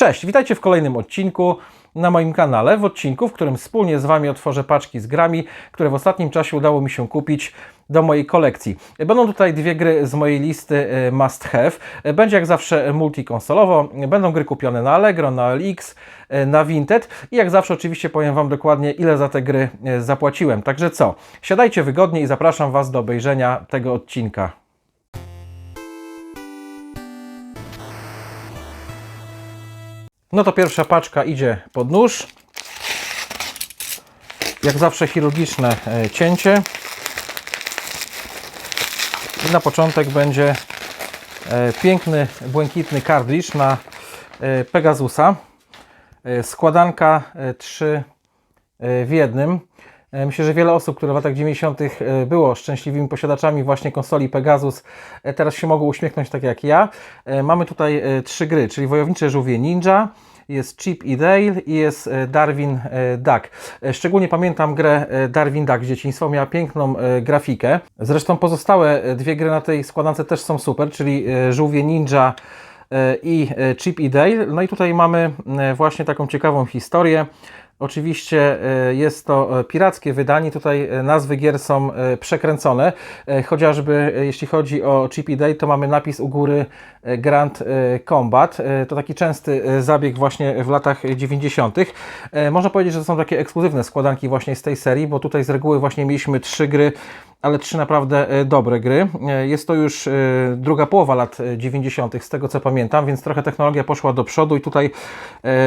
Cześć, witajcie w kolejnym odcinku na moim kanale, w odcinku, w którym wspólnie z Wami otworzę paczki z grami, które w ostatnim czasie udało mi się kupić do mojej kolekcji. Będą tutaj dwie gry z mojej listy e, must have. Będzie jak zawsze multikonsolowo, będą gry kupione na Allegro, na LX, e, na Vinted i jak zawsze oczywiście powiem Wam dokładnie ile za te gry e, zapłaciłem. Także co, siadajcie wygodnie i zapraszam Was do obejrzenia tego odcinka. No to pierwsza paczka idzie pod nóż. Jak zawsze chirurgiczne e, cięcie. I na początek będzie e, piękny, błękitny kartridż na e, Pegasusa. Składanka 3 w jednym. E, Myślę, że wiele osób, które w latach 90. e, było szczęśliwymi posiadaczami właśnie konsoli Pegasus, e, teraz się mogą uśmiechnąć tak jak ja. Mamy tutaj trzy gry, czyli Wojownicze Żółwie Ninja, jest Chip i Dale i jest Darwin Duck. Szczególnie pamiętam grę Darwin Duck z dzieciństwa, miała piękną grafikę. Zresztą pozostałe dwie gry na tej składance też są super, czyli Żółwie Ninja i Chip i Dale. No i tutaj mamy właśnie taką ciekawą historię. Oczywiście e, jest to e, pirackie wydanie, tutaj e, nazwy gier są przekręcone, chociażby jeśli chodzi o Chip i Dale, to mamy napis u góry Grand Combat. To taki częsty zabieg właśnie w latach 90. E, Można powiedzieć, że to są takie ekskluzywne składanki właśnie z tej serii, bo tutaj z reguły właśnie mieliśmy trzy gry ale trzy naprawdę e, dobre gry. E, Jest to już e, druga połowa lat e, 90., z tego co pamiętam, więc trochę technologia poszła do przodu i tutaj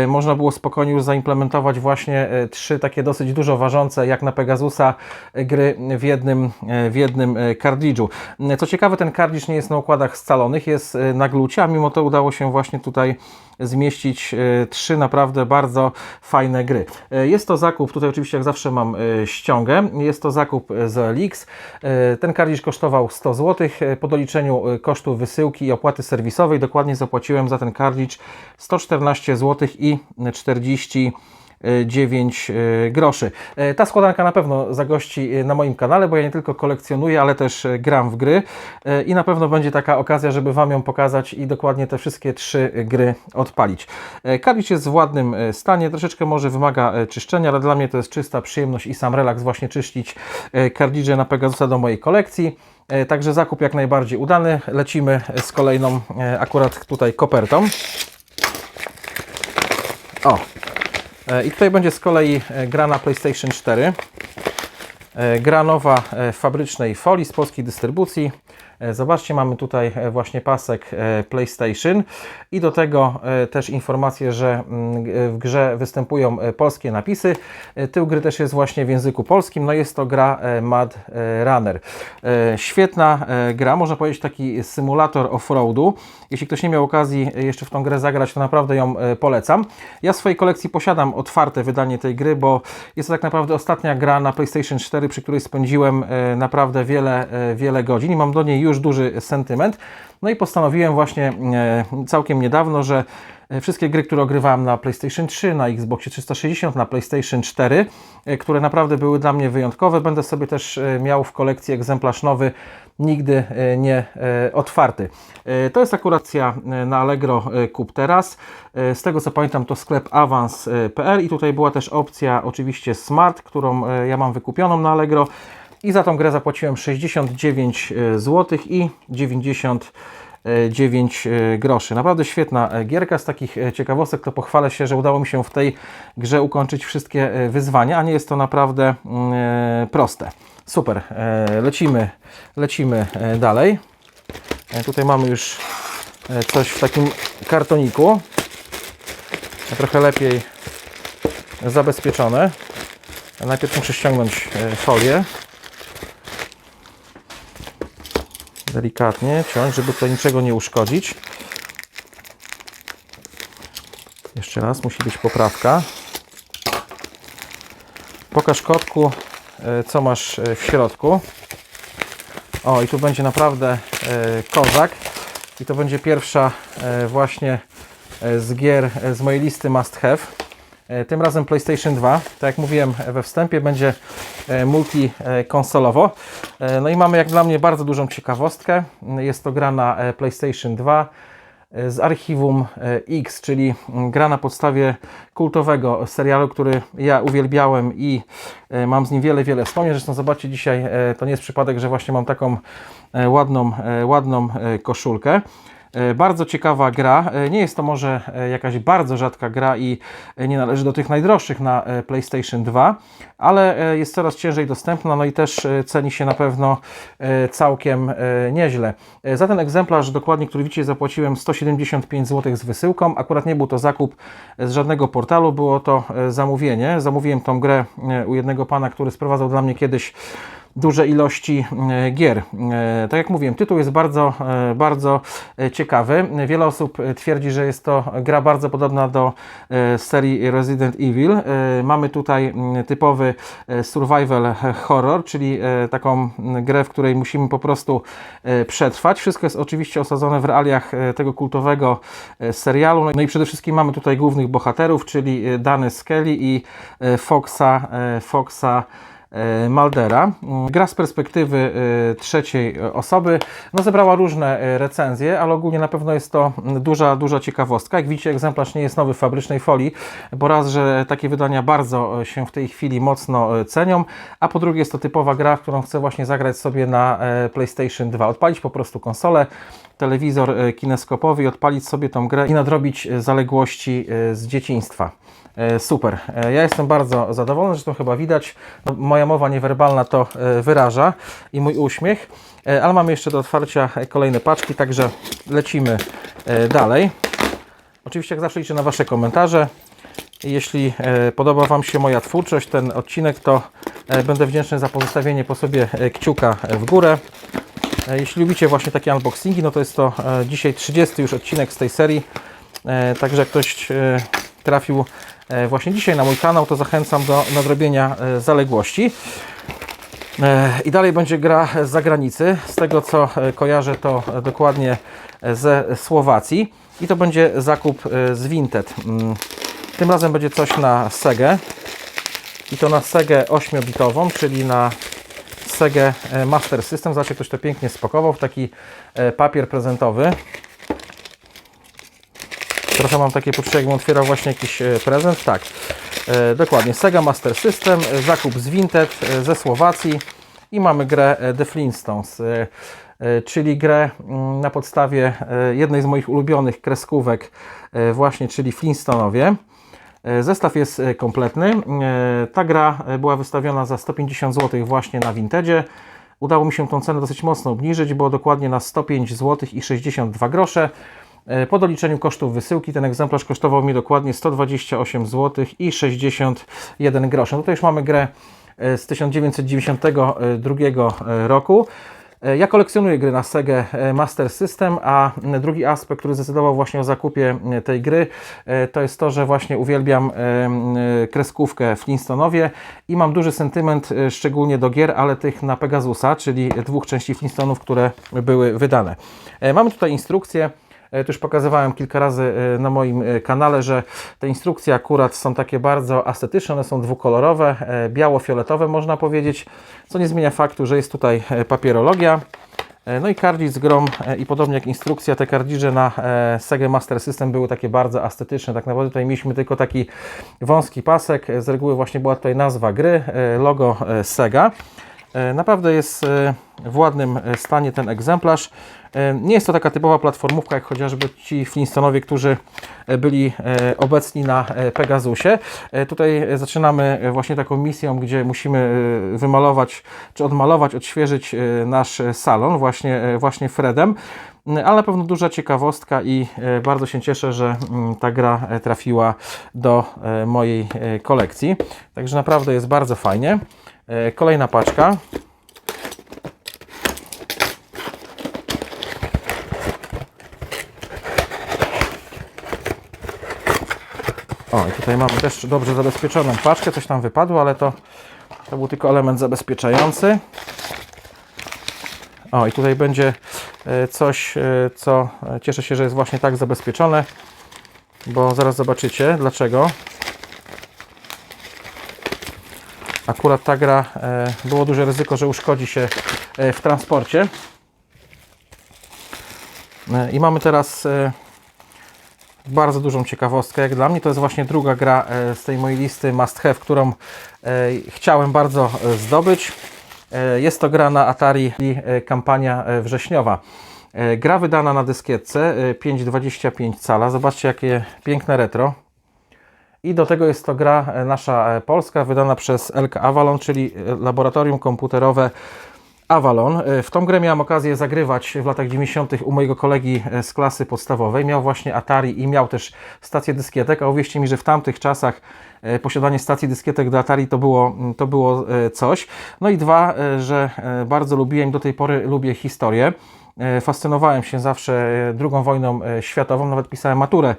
można było spokojnie już zaimplementować właśnie trzy takie dosyć dużo ważące, jak na Pegasusa, gry w jednym, w jednym kartridżu. Co ciekawe, ten kartridż nie jest na układach scalonych, jest na glucie, a mimo to udało się właśnie tutaj zmieścić trzy naprawdę bardzo fajne gry. Jest to zakup, tutaj oczywiście jak zawsze mam ściągę, jest to zakup z OLX. E, Ten kartridż kosztował 100 zł. E, Po doliczeniu e, kosztów wysyłki i opłaty serwisowej dokładnie zapłaciłem za ten kartridż 114 zł i 40 9 e, groszy. E, Ta składanka na pewno zagości e, na moim kanale, bo ja nie tylko kolekcjonuję, ale też gram w gry i na pewno będzie taka okazja, żeby Wam ją pokazać i dokładnie te wszystkie trzy gry odpalić. Kartridż jest w ładnym stanie, troszeczkę może wymaga czyszczenia, ale dla mnie to jest czysta przyjemność i sam relaks właśnie czyścić e, kartridże na Pegasusa do mojej kolekcji. Także zakup jak najbardziej udany. Lecimy z kolejną akurat tutaj kopertą. O, I tutaj będzie z kolei e, gra na PlayStation 4. E, Gra nowa e, w fabrycznej folii z polskiej dystrybucji. E, Zobaczcie, mamy tutaj e, właśnie pasek e, PlayStation i do tego też informację, że mm, w grze występują polskie napisy. Tył gry też jest właśnie w języku polskim. No jest to gra Mad Runner. Świetna gra, można powiedzieć taki symulator off-roadu. Jeśli ktoś nie miał okazji jeszcze w tą grę zagrać, to naprawdę ją polecam. Ja w swojej kolekcji posiadam otwarte wydanie tej gry, bo jest to tak naprawdę ostatnia gra na PlayStation 4, przy której spędziłem naprawdę wiele, wiele godzin i mam do już duży sentyment. No i postanowiłem właśnie e, całkiem niedawno, że e, wszystkie gry, które ogrywałem na PlayStation 3, na Xboxie 360, na PlayStation 4, e, które naprawdę były dla mnie wyjątkowe, będę sobie też miał w kolekcji egzemplarz nowy, nigdy nie otwarty. To jest akuracja na Allegro Kup Teraz. Z tego co pamiętam to sklep avans.pl i tutaj była też opcja oczywiście Smart, którą ja mam wykupioną na Allegro i za tą grę zapłaciłem 69 zł i 99 e, groszy. Naprawdę świetna e, gierka. Z takich e, ciekawostek to pochwalę się, że udało mi się w tej grze ukończyć wszystkie e, wyzwania, a nie jest to naprawdę mm, e, proste. Super, e, lecimy, lecimy e, dalej. E, Tutaj mamy już e, coś w takim kartoniku. Trochę lepiej zabezpieczone. Najpierw muszę ściągnąć e, folię. Delikatnie ciąć, żeby tutaj niczego nie uszkodzić. Jeszcze raz, musi być poprawka. Pokaż kotku, e, co masz e, w środku. O, i tu będzie naprawdę e, kozak. I to będzie pierwsza właśnie z gier z mojej listy must have. E, Tym razem PlayStation 2. Tak jak mówiłem we wstępie, będzie e, multi-konsolowo. E, No i mamy jak dla mnie bardzo dużą ciekawostkę. Jest to gra na e, PlayStation 2 e, z archiwum e, X, czyli mm, gra na podstawie kultowego serialu, który ja uwielbiałem i e, mam z nim wiele, wiele wspomnień. Zresztą zobaczcie dzisiaj, e, to nie jest przypadek, że właśnie mam taką e, ładną, e, ładną e, koszulkę. E, Bardzo ciekawa gra. E, Nie jest to może e, jakaś bardzo rzadka gra i nie należy do tych najdroższych na PlayStation 2, ale jest coraz ciężej dostępna, no i też ceni się na pewno całkiem nieźle. Za ten egzemplarz dokładnie, który widzicie, zapłaciłem 175 zł z wysyłką. Akurat nie był to zakup z żadnego portalu, było to zamówienie. Zamówiłem tą grę u jednego pana, który sprowadzał dla mnie kiedyś duże ilości e, gier. E, Tak jak mówiłem, tytuł jest bardzo, e, bardzo ciekawy. Wiele osób twierdzi, że jest to gra bardzo podobna do serii Resident Evil. Mamy tutaj typowy survival horror, czyli taką grę, w której musimy po prostu przetrwać. Wszystko jest oczywiście osadzone w realiach tego kultowego serialu. No i przede wszystkim mamy tutaj głównych bohaterów, czyli Dany Skelly i Foxa, Foxa Maldera. Mm, Gra z perspektywy e, trzeciej e, osoby no, zebrała różne e, recenzje, ale ogólnie na pewno jest to duża, duża ciekawostka. Jak widzicie, egzemplarz nie jest nowy w fabrycznej folii, bo raz, że takie wydania bardzo e, się w tej chwili mocno e, cenią, a po drugie jest to typowa gra, w którą chcę właśnie zagrać sobie na e, PlayStation 2. Odpalić po prostu konsolę, telewizor e, kineskopowy i odpalić sobie tą grę i nadrobić e, zaległości e, z dzieciństwa. E, Super. E, Ja jestem bardzo zadowolony, to chyba widać. No, Moja mowa niewerbalna to e, wyraża i mój uśmiech. Ale mamy jeszcze do otwarcia kolejne paczki, także lecimy dalej. Oczywiście jak zawsze liczę na Wasze komentarze. Jeśli podoba Wam się moja twórczość, ten odcinek, to będę wdzięczny za pozostawienie po sobie kciuka w górę. Jeśli lubicie właśnie takie unboxingi, no to jest to dzisiaj 30 już odcinek z tej serii. Także jak ktoś trafił właśnie dzisiaj na mój kanał, to zachęcam do nadrobienia e, zaległości. E, I dalej będzie gra z zagranicy. Z tego co e, kojarzę, to e, dokładnie e, ze Słowacji. I to będzie zakup e, z Vinted. Mm, Tym razem będzie coś na Segę. I to na Segę 8-bitową, czyli na Sega e, Master System. Zobaczcie, ktoś to pięknie spakował w taki e, papier prezentowy. Trochę mam takie poczucie, jakbym otwierał właśnie jakiś e, prezent. Tak, e, dokładnie. Sega Master System, e, zakup z Vinted ze Słowacji i mamy grę The Flintstones, czyli grę mm, na podstawie jednej z moich ulubionych kreskówek właśnie, czyli Flintstonowie. Zestaw jest kompletny. Ta gra była wystawiona za 150 zł właśnie na Vintedzie. Udało mi się tą cenę dosyć mocno obniżyć, bo dokładnie na 105 zł i 62 grosze. E, Po doliczeniu kosztów wysyłki ten egzemplarz kosztował mi dokładnie 128 zł i 61 groszy. No Tutaj już mamy grę e, z 1992 roku. E, Ja kolekcjonuję gry na Sega Master System, a drugi aspekt, który zdecydował właśnie o zakupie tej gry, to jest to, że właśnie uwielbiam kreskówkę Flintstonowie i mam duży sentyment szczególnie do gier, ale tych na Pegasusa, czyli dwóch części Flintstonów, które były wydane. Mamy tutaj instrukcję. E, To już pokazywałem kilka razy e, na moim e, kanale, że te instrukcje akurat są takie bardzo estetyczne, one są dwukolorowe, biało-fioletowe można powiedzieć, co nie zmienia faktu, że jest tutaj papierologia. No i kardzisz z grom i podobnie jak instrukcja, te kardziże na Sega Master System były takie bardzo estetyczne. Tak naprawdę tutaj mieliśmy tylko taki wąski pasek, z reguły właśnie była tutaj nazwa gry, logo Sega. E, Naprawdę jest e, w ładnym e, stanie ten egzemplarz. Nie jest to taka typowa platformówka, jak chociażby ci Flintstonowie, którzy byli obecni na Pegasusie. Tutaj zaczynamy właśnie taką misją, gdzie musimy wymalować, czy odmalować, odświeżyć nasz salon właśnie, właśnie Fredem. Ale na pewno duża ciekawostka i bardzo się cieszę, że mm, ta gra trafiła do mojej kolekcji. Także naprawdę jest bardzo fajnie. E, Kolejna paczka. O, i tutaj mamy też dobrze zabezpieczoną paczkę. Coś tam wypadło, ale to, to był tylko element zabezpieczający. O, i tutaj będzie e, coś, e, co cieszę się, że jest właśnie tak zabezpieczone, bo zaraz zobaczycie dlaczego. Akurat ta gra e, było duże ryzyko, że uszkodzi się e, w transporcie. E, I mamy teraz bardzo dużą ciekawostkę. Jak dla mnie to jest właśnie druga gra z tej mojej listy must have, którą chciałem bardzo zdobyć. Jest to gra na Atari kampania wrześniowa. Gra wydana na dyskietce e, 5,25 cala. Zobaczcie jakie piękne retro. I do tego jest to gra e, nasza e, polska, wydana przez LK Avalon, czyli e, laboratorium komputerowe Avalon. W tą grę miałem okazję zagrywać w latach 90. u mojego kolegi z klasy podstawowej. Miał właśnie Atari i miał też stację dyskietek, a uwierzcie mi, że w tamtych czasach posiadanie stacji dyskietek do Atari to było, to było coś. No i dwa, że bardzo lubiłem, do tej pory lubię historię. Fascynowałem się zawsze II wojną światową, nawet pisałem maturę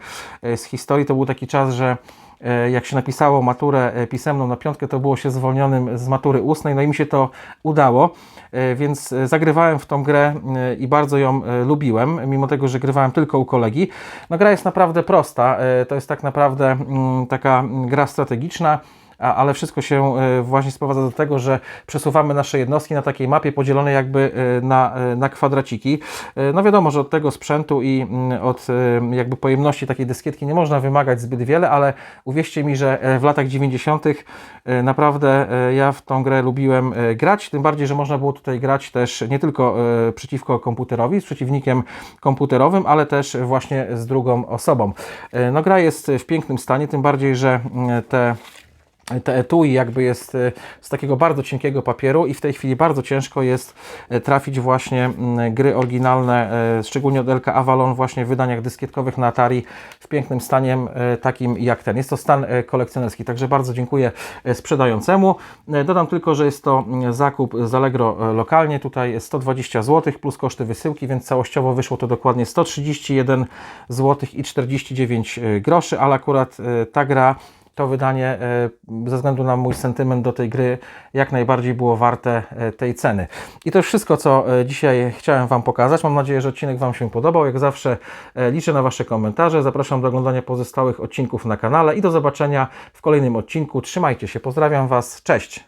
z historii. To był taki czas, że jak się napisało maturę e, pisemną na piątkę, to było się zwolnionym z matury ustnej, no i mi się to udało, e, więc e, zagrywałem w tą grę e, i bardzo ją e, lubiłem, mimo tego, że grywałem tylko u kolegi. No gra jest naprawdę prosta, e, to jest tak naprawdę mm, taka mm, gra strategiczna, ale wszystko się e, właśnie sprowadza do tego, że przesuwamy nasze jednostki na takiej mapie podzielonej jakby e, na, e, na kwadraciki. No wiadomo, że od tego sprzętu i mm, od jakby pojemności takiej dyskietki nie można wymagać zbyt wiele, ale uwierzcie mi, że w latach 90. e, naprawdę ja w tą grę lubiłem grać, tym bardziej, że można było tutaj grać też nie tylko przeciwko komputerowi, z przeciwnikiem komputerowym, ale też właśnie z drugą osobą. No gra jest w pięknym stanie, tym bardziej, że mm, te te etui jakby jest e, z takiego bardzo cienkiego papieru i w tej chwili bardzo ciężko jest e, trafić właśnie mm, gry oryginalne, e, szczególnie od LK Avalon właśnie w wydaniach dyskietkowych na Atari w pięknym stanie takim jak ten. Jest to stan kolekcjonerski, także bardzo dziękuję sprzedającemu. Dodam tylko, że jest to zakup z Allegro lokalnie, tutaj 120 zł plus koszty wysyłki, więc całościowo wyszło to dokładnie 131 zł i 49 groszy, ale akurat ta gra to wydanie e, ze względu na mój sentyment do tej gry jak najbardziej było warte e, tej ceny. I to już wszystko, co e, dzisiaj chciałem Wam pokazać. Mam nadzieję, że odcinek Wam się podobał. Jak zawsze liczę na Wasze komentarze. Zapraszam do oglądania pozostałych odcinków na kanale i do zobaczenia w kolejnym odcinku. Trzymajcie się, pozdrawiam Was, cześć!